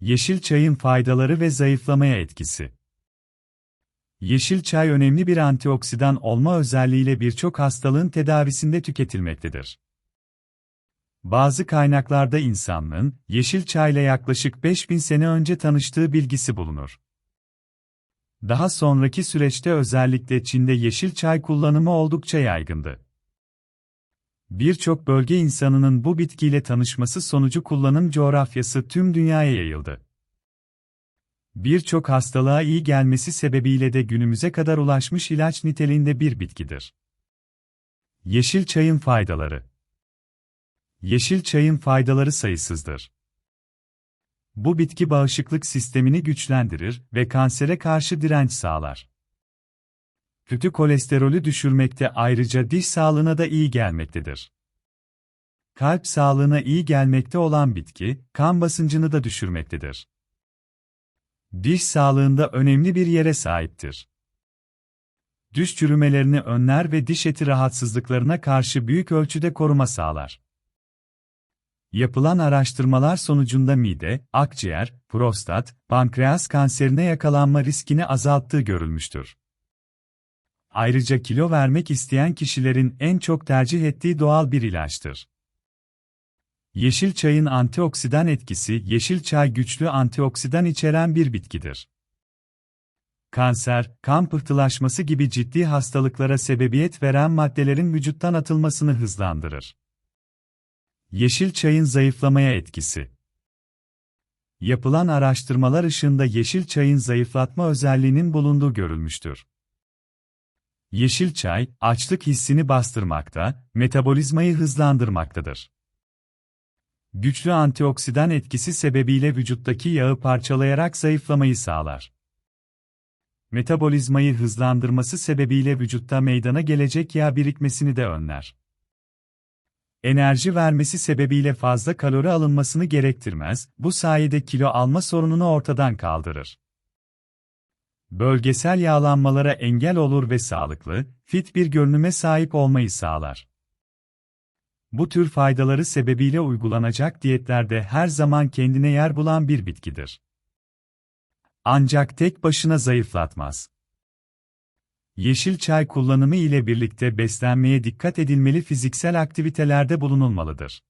Yeşil çayın faydaları ve zayıflamaya etkisi. Yeşil çay önemli bir antioksidan olma özelliğiyle birçok hastalığın tedavisinde tüketilmektedir. Bazı kaynaklarda insanlığın yeşil çayla yaklaşık 5000 sene önce tanıştığı bilgisi bulunur. Daha sonraki süreçte özellikle Çin'de yeşil çay kullanımı oldukça yaygındı. Birçok bölge insanının bu bitkiyle tanışması sonucu kullanım coğrafyası tüm dünyaya yayıldı. Birçok hastalığa iyi gelmesi sebebiyle de günümüze kadar ulaşmış ilaç niteliğinde bir bitkidir. Yeşil çayın faydaları Yeşil çayın faydaları sayısızdır. Bu bitki bağışıklık sistemini güçlendirir ve kansere karşı direnç sağlar. Kötü kolesterolü düşürmekte ayrıca diş sağlığına da iyi gelmektedir. Kalp sağlığına iyi gelmekte olan bitki, kan basıncını da düşürmektedir. Diş sağlığında önemli bir yere sahiptir. Diş çürümelerini önler ve diş eti rahatsızlıklarına karşı büyük ölçüde koruma sağlar. Yapılan araştırmalar sonucunda mide, akciğer, prostat, pankreas kanserine yakalanma riskini azalttığı görülmüştür. Ayrıca kilo vermek isteyen kişilerin en çok tercih ettiği doğal bir ilaçtır. Yeşil çayın antioksidan etkisi Yeşil çay güçlü antioksidan içeren bir bitkidir. Kanser, kan pıhtılaşması gibi ciddi hastalıklara sebebiyet veren maddelerin vücuttan atılmasını hızlandırır. Yeşil çayın zayıflamaya etkisi Yapılan araştırmalar ışığında yeşil çayın zayıflatma özelliğinin bulunduğu görülmüştür. Yeşil çay, açlık hissini bastırmakta, metabolizmayı hızlandırmaktadır. Güçlü antioksidan etkisi sebebiyle vücuttaki yağı parçalayarak zayıflamayı sağlar. Metabolizmayı hızlandırması sebebiyle vücutta meydana gelecek yağ birikmesini de önler. Enerji vermesi sebebiyle fazla kalori alınmasını gerektirmez, bu sayede kilo alma sorununu ortadan kaldırır. Bölgesel yağlanmalara engel olur ve sağlıklı, fit bir görünüme sahip olmayı sağlar. Bu tür faydaları sebebiyle uygulanacak diyetlerde her zaman kendine yer bulan bir bitkidir. Ancak tek başına zayıflatmaz. Yeşil çay kullanımı ile birlikte beslenmeye dikkat edilmeli fiziksel aktivitelerde bulunulmalıdır.